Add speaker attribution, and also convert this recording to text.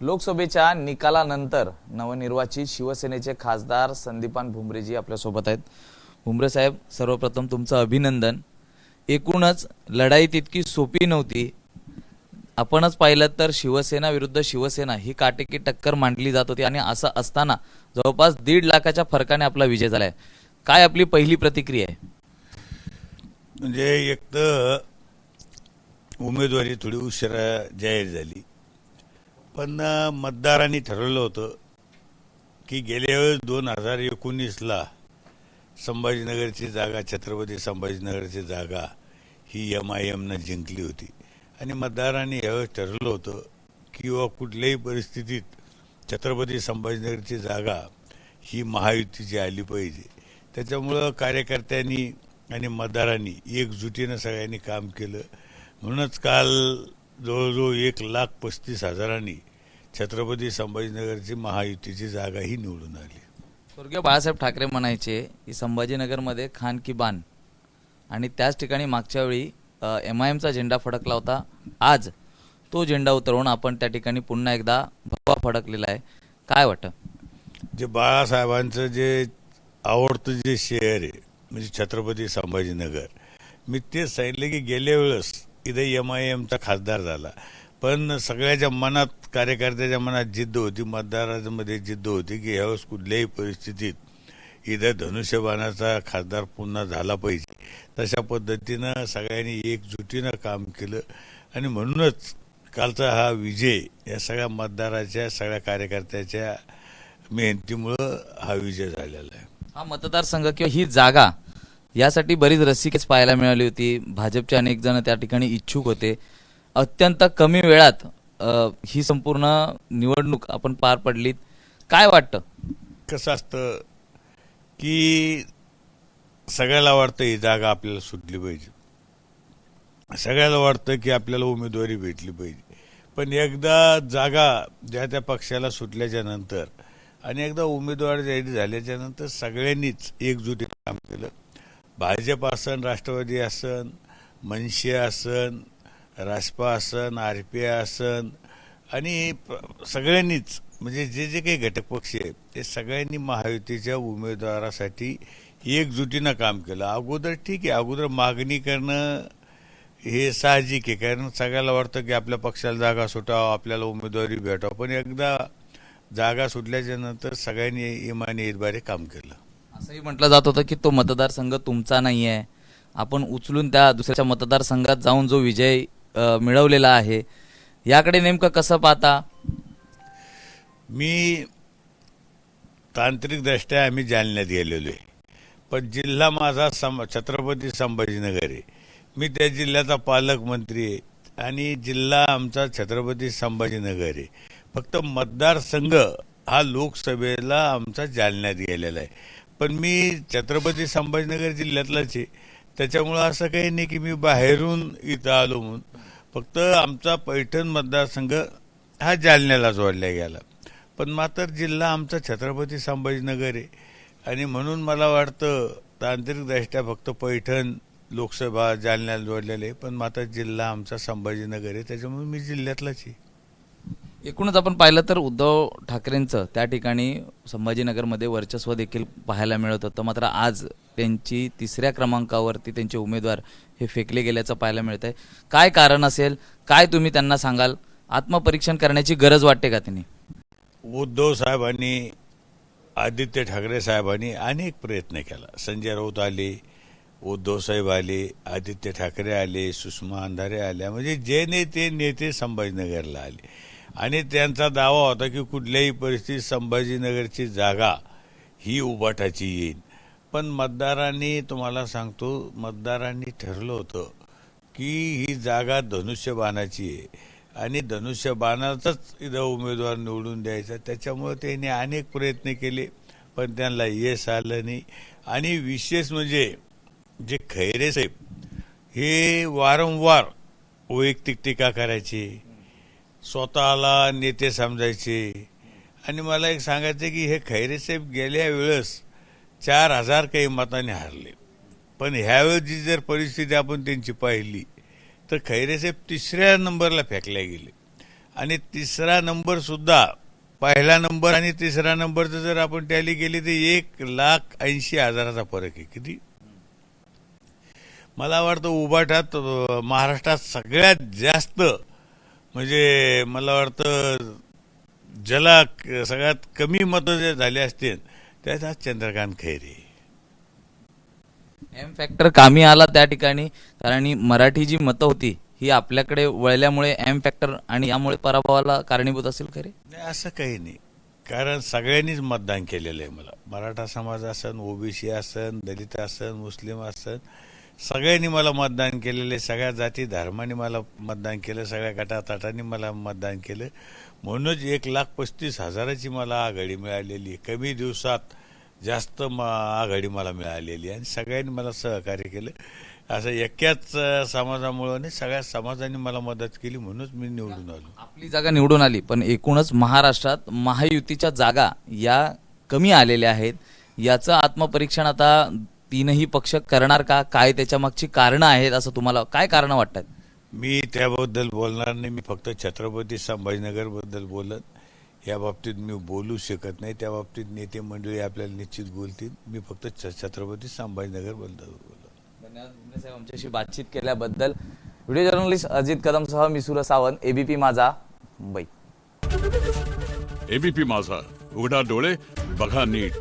Speaker 1: लोकसभेच्या निकालानंतर नवनिर्वाचित शिवसेनेचे खासदार संदीपान भुमरेजी आपल्यासोबत आहेत. भुमरे साहेब सर्वप्रथम तुमचं अभिनंदन. एकूणच लढाई तितकी सोपी नव्हती. आपणच पाहिलं तर शिवसेना विरुद्ध शिवसेना ही काटेकी टक्कर मांडली जात होती आणि असं असताना जवळपास दीड लाखाच्या फरकाने आपला विजय झालाय. काय आपली पहिली प्रतिक्रिया आहे?
Speaker 2: म्हणजे एक तर उमेदवारी थोडी उशिरा जाहीर झाली. पण मतदारांनी ठरवलं होतं की गेल्या वेळेस दोन हजार एकोणीसला संभाजीनगरची जागा छत्रपती संभाजीनगरची जागा ही एम आय एमनं जिंकली होती. आणि मतदारांनी यावेळेस ठरवलं होतं की व कुठल्याही परिस्थितीत छत्रपती संभाजीनगरची जागा ही महायुतीची आली पाहिजे. त्याच्यामुळं कार्यकर्त्यांनी आणि मतदारांनी एकजुटीनं सगळ्यांनी काम केलं. म्हणूनच काल जवळजवळ एक लाख पस्तीस हजारांनी छत्रपती संभाजीनगरची महायुतीची जागा ही निवडून आली.
Speaker 1: स्वर्गीय बाळासाहेब ठाकरे म्हणायचे की संभाजीनगरमध्ये खान की बान. आणि त्याच ठिकाणी मागच्या वेळी एम आय एमचा झेंडा फडकला होता. आज तो झेंडा उतरवून आपण त्या ठिकाणी पुन्हा एकदा भगवा फडकलेला आहे. काय वाटतं?
Speaker 2: जे बाळासाहेबांचं जे आवडतं जे शहर आहे म्हणजे छत्रपती संभाजीनगर मी तेच सांगितलं की गेल्या वेळेस इथे एम आय एमचा खासदार झाला. पण सगळ्याच्या मनात कार्यकर्त्याच्या मनात जिद्द होती मतदारांमध्ये जिद्द होती की यावेळेस कुठल्याही परिस्थितीत इथं धनुष्यबाणाचा खासदार पुन्हा झाला पाहिजे. तशा पद्धतीनं सगळ्यांनी एकजुटीनं काम केलं आणि म्हणूनच कालचा हा विजय या सगळ्या मतदाराच्या सगळ्या कार्यकर्त्याच्या मेहनतीमुळं हा विजय झालेला आहे.
Speaker 1: हा मतदारसंघ किंवा ही जागा यासाठी बरीच रस्सीकेच पाहायला मिळाली होती. भाजपचे अनेक जण त्या ठिकाणी इच्छुक होते. अत्यंत कमी वेळात ही संपूर्ण निवडणूक आपण पार पडलीत. काय वाटतं?
Speaker 2: कसं असतं की सगळ्याला वाटतं ही जागा आपल्याला सुटली पाहिजे. सगळ्याला वाटतं की आपल्याला उमेदवारी भेटली पाहिजे. पण एकदा जागा ज्या त्या पक्षाला सुटल्याच्या नंतर आणि एकदा उमेदवार जाहीर झाल्याच्यानंतर सगळ्यांनीच एकजुटीत काम केलं. भाजप असन राष्ट्रवादी असन मनसे असन रासपा आर पी आय आणि प- सगळ्यांनीच म्हणजे जे जे काही घटक पक्ष आहेत ते सगळ्यांनी महायुतीच्या उमेदवारासाठी एकजुटीनं काम केलं. अगोदर ठीक आहे अगोदर मागणी करणं हे साहजिक आहे कारण सगळ्याला वाटतं की आपल्या पक्षाला जागा सुटावं आपल्याला उमेदवारी भेटावं पण एकदा जागा सुटल्याच्या नंतर सगळ्यांनी इमानी इतबारे काम केलं.
Speaker 1: असंही म्हटलं जात होतं की तो मतदारसंघ तुमचा नाही आहे आपण उचलून त्या दुसऱ्याच्या मतदारसंघात जाऊन जो विजय मिळवलेला आहे. याकडे नेमकं कसं पाहता?
Speaker 2: मी तांत्रिकदृष्ट्या आम्ही जालन्यात गेलेलो आहे. पण जिल्हा माझा सम छत्रपती संभाजीनगर आहे. मी त्या जिल्ह्याचा पालकमंत्री आहे. आणि जिल्हा आमचा छत्रपती संभाजीनगर आहे. फक्त मतदारसंघ हा लोकसभेला आमचा जालन्यात गेलेला आहे. पण मी छत्रपती संभाजीनगर जिल्ह्यातलाच आहे. त्याच्यामुळं असं काही नाही की मी बाहेरून इथं आलो म्हणून. फक्त आमचा पैठण मतदारसंघ हा जालन्याला जोडला गेला. पण मात्र जिल्हा आमचा छत्रपती संभाजीनगर आहे. आणि म्हणून मला वाटतं तांत्रिकदृष्ट्या फक्त पैठण लोकसभा जालन्याला जोडलेले आहे. पण मात्र जिल्हा आमचा संभाजीनगर आहे. त्याच्यामुळे मी जिल्ह्यातलाच आहे.
Speaker 1: एकूणच आपण पाहिलं तर उद्धव ठाकरेंचं त्या ठिकाणी संभाजीनगरमध्ये वर्चस्व देखील पाहायला मिळत होतं. मात्र आज त्यांची तिसऱ्या क्रमांकावरती त्यांचे उमेदवार हे फेकले गेल्याचं पाहायला मिळत आहे काय कारण असेल? काय तुम्ही त्यांना सांगाल? आत्मपरीक्षण करण्याची गरज वाटते का त्यांनी?
Speaker 2: उद्धव साहेबांनी आदित्य ठाकरे साहेबांनी अनेक प्रयत्न केला. संजय राऊत आले उद्धव साहेब आले आदित्य ठाकरे आले सुषमा अंधारे आल्या. म्हणजे जे नेते नेते संभाजीनगरला आले. आणि त्यांचा दावा होता की कुठल्याही परिस्थितीत संभाजीनगरची जागा ही उबाटाची येईल. पण मतदारांनी तुम्हाला सांगतो मतदारांनी ठरलं होतं की ही जागा धनुष्यबाणाची आहे. आणि धनुष्यबाणाचाच इथं उमेदवार निवडून द्यायचा. त्याच्यामुळे त्यांनी अनेक प्रयत्न केले पण त्यांना यश आलं नाही. आणि विशेष म्हणजे जे खैरे साहेब हे वारंवार वैयक्तिक टीका करायची स्वतःला नेते समजायचे. आणि मला एक सांगायचं की हे खैरेसाहेब गेल्या वेळेस चार हजार काही मताने हारले. पण ह्यावेळेची जर परिस्थिती आपण त्यांची पाहिली तर खैरेसाहेब तिसऱ्या नंबरला फेकल्या गेले. आणि तिसरा नंबरसुद्धा पहिला नंबर आणि तिसरा नंबरचं जर आपण टॅली केली तर एक लाख ऐंशी हजाराचा फरक आहे. किती? मला वाटतं उभाटात महाराष्ट्रात सगळ्यात जास्त म्हणजे मला वाटतं ज्याला सगळ्यात कमी मतं जे झाले असतील त्यात आज चंद्रकांत खैरे.
Speaker 1: एम फॅक्टर कामी आला त्या ठिकाणी कारण मराठी जी मतं होती ही आपल्याकडे वळल्यामुळे एम फॅक्टर आणि यामुळे पराभवाला कारणीभूत असेल खरे?
Speaker 2: नाही असं काही नाही. कारण सगळ्यांनीच मतदान केलेलं आहे मला. मराठा समाज असन ओबीसी असन दलित असन मुस्लिम असन सगळ्यांनी मला मतदान केलेले सगळ्या जाती धर्माने मला मतदान केलं सगळ्या गटातटांनी मला मतदान केलं. म्हणूनच एक लाख पस्तीस हजाराची मला आघाडी मिळालेली. कमी दिवसात जास्त म आघाडी मला मिळालेली आणि सगळ्यांनी मला सहकार्य केलं. असं एकाच समाजामुळं सगळ्या समाजाने मला मदत केली म्हणूनच मी निवडून आलो.
Speaker 1: आपली जागा निवडून आली पण एकूणच महाराष्ट्रात महायुतीच्या जागा या कमी आलेल्या आहेत. याचं आत्मपरीक्षण आता तीनही पक्ष करणार का? काय त्याच्या मागची कारणं आहेत? असं तुम्हाला काय कारण वाटतात?
Speaker 2: मी त्याबद्दल बोलणार नाही. मी फक्त छत्रपती संभाजीनगरबद्दल बोलत या बाबतीत मी बोलू शकत नाही. त्या बाबतीत नेते मंडळी आपल्याला निश्चित बोलतील. मी फक्त छ- छत्रपती संभाजीनगरबद्दल बोलत.
Speaker 1: धन्यवाद भुमरे साहेब आमच्याशी बातचीत केल्याबद्दल. व्हिडिओ जर्नलिस्ट अजित कदमसह मिसूर सावंत एबीपी माझा मुंबई.
Speaker 3: एबीपी माझा. उघडा डोळे बघा नीट.